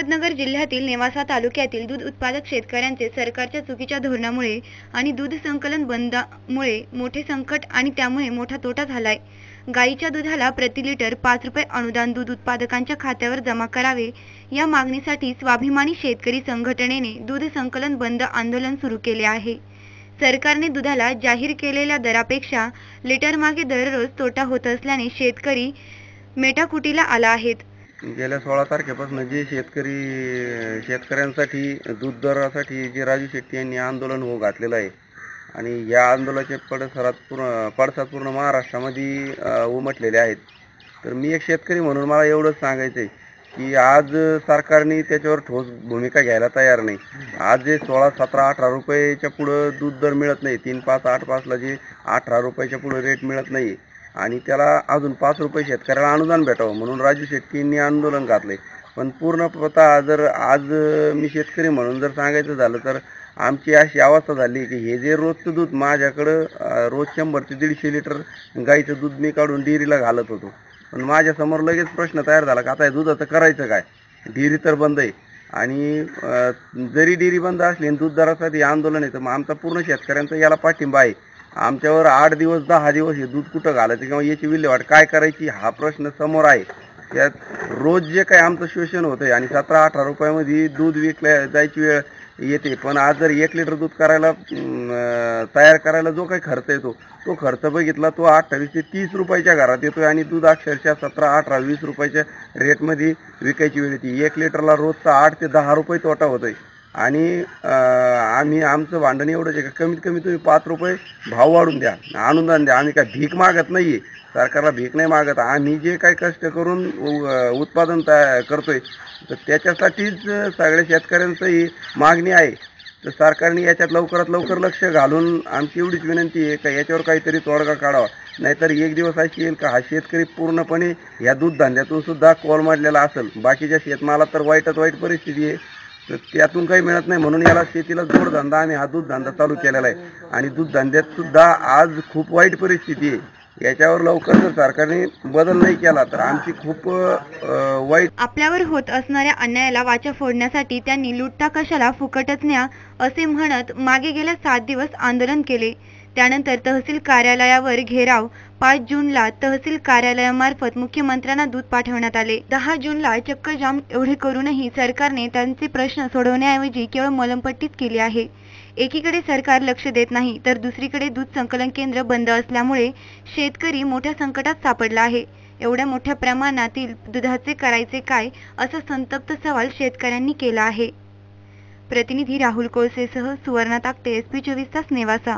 अहमदनगर जिल्ह्यातील नेवासा तालुक्यातील दूध उत्पादक शेतकऱ्यांचे सरकारच्या चुकीच्या धोरणामुळे आणि दूध संकलन बंदामुळे मोठे संकट आणि त्यामुळे मोठा तोटा झालाय. गाईच्या दुधाला प्रति लिटर पाच रुपये अनुदान दूध उत्पादकांच्या खात्यावर जमा करावे या मागणीसाठी स्वाभिमानी शेतकरी संघटनेने दूध संकलन बंद आंदोलन सुरू केले आहे. सरकारने दुधाला जाहीर केलेल्या दरापेक्षा लिटर मागे दररोज तोटा होत असल्याने शेतकरी मेटाकुटीला आला आहेत. गेल्या सोळा तारखेपासून जे शेतकरी शेतकऱ्यांसाठी दूध दरासाठी जे राजू शेट्टी यांनी आंदोलन हो घातलेलं आहे आणि या आंदोलनाचे पडसरात पूर्ण पडसाद पूर्ण महाराष्ट्रामध्ये उमटलेले आहेत. तर मी एक शेतकरी म्हणून मला एवढंच सांगायचं आहे की आज सरकारने त्याच्यावर ठोस भूमिका घ्यायला तयार नाही. आज जे सोळा सतरा अठरा रुपयाच्या पुढं दूध दर मिळत नाही तीन पाच आठ पाचला जे अठरा रुपयाच्या पुढं रेट मिळत नाही आणि त्याला अजून पाच रुपये शेतकऱ्याला अनुदान भेटावं म्हणून राजू शेट्टींनी आंदोलन घातलंय पण पूर्णतः जर आज मी शेतकरी म्हणून जर सांगायचं झालं तर आमची अशी अवस्था झाली की हे जे रोजचं दूध माझ्याकडं रोज शंभर ते दीडशे लिटर गाईचं दूध मी काढून डेअरीला घालत होतो. पण माझ्यासमोर लगेच प्रश्न तयार झाला का आता हे दुधाचं करायचं काय? डेअरी तर बंद आहे. आणि जरी डेअरी बंद असली आणि दूध दरासाठी आंदोलन आहे तर मग आमचा पूर्ण शेतकऱ्यांचा याला पाठिंबा आहे. आमच्यावर आठ दिवस दहा दिवस हे दूध कुठं घालायचं किंवा याची विल्हेवाट काय करायची हा प्रश्न समोर आहे. त्यात रोज जे काही आमचं शोषण होतंय आणि सतरा अठरा रुपयामध्ये दूध विकल्या जायची वेळ येते पण आज जर एक लिटर दूध करायला तयार करायला जो काही खर्च येतो तो खर्च बघितला तो अठ्ठावीस ते तीस रुपयाच्या घरात येतोय आणि दूध अक्षरशः सतरा अठरा वीस रुपयाच्या रेटमध्ये विकायची वेळ येते. एक लिटरला रोजचा आठ ते दहा रुपये तोटा होतोय. आणि आम्ही आमचं भांडण एवढंच आहे का? कमीत कमी तुम्ही पाच रुपये भाव वाढून द्या. अनुदान द्या. आम्ही काय भीक मागत नाहीये. सरकारला भीक नाही मागत. आम्ही जे काही कष्ट करून उत्पादन तया करतोय तर त्याच्यासाठीच सगळ्या शेतकऱ्यांचंही मागणी आहे. तर सरकारने याच्यात लवकरात लवकर लक्ष घालून आमची एवढीच विनंती आहे का याच्यावर काहीतरी तोडगा काढावा. नाहीतर एक दिवस अशी येईल का हा शेतकरी पूर्णपणे या दूध धंद्यातून सुद्धा कोलमडलेला असेल. बाकीच्या शेतमाला तर वाईटात वाईट परिस्थिती आहे. तर त्यातून काही मिळत नाही. म्हणून याला शेतीला जोडधंदा आम्ही हा दूध धंदा चालू केलेला आहे. आणि दूधधंद्यात सुद्धा आज खूप वाईट परिस्थिती आहे. याच्यावर लवकर जर सरकारने बदल नाही केला तर आमची खूप वाईट आपल्यावर होत असणाऱ्या अन्यायाला वाचा फोडण्यासाठी त्यांनी लुटता कशाला फुकटच न्या असे म्हणत मागे गेल्या सात दिवस आंदोलन केले. त्यानंतर तहसील कार्यालयावर घेराव. पाच जूनला तहसील कार्यालयामार्फत मुख्यमंत्र्यांना दूध पाठवण्यात आले. दहा जूनला चक्क जाम एवढे करूनही सरकारने त्यांचे प्रश्न सोडवण्याऐवजी केवळ मलमपट्टीच केली आहे. एकीकडे सरकार लक्ष देत नाही तर दुसरीकडे दूध संकलन केंद्र बंद असल्यामुळे शेतकरी मोठ्या संकटात सापडला आहे. एवढ्या मोठ्या प्रमाणातील दुधाचे करायचे काय असा संतप्त सवाल शेतकऱ्यांनी केला आहे. प्रतिनिधी राहुल कोळसेसह सुवर्णा ताकते एस पी चोवीस तास नेवासा.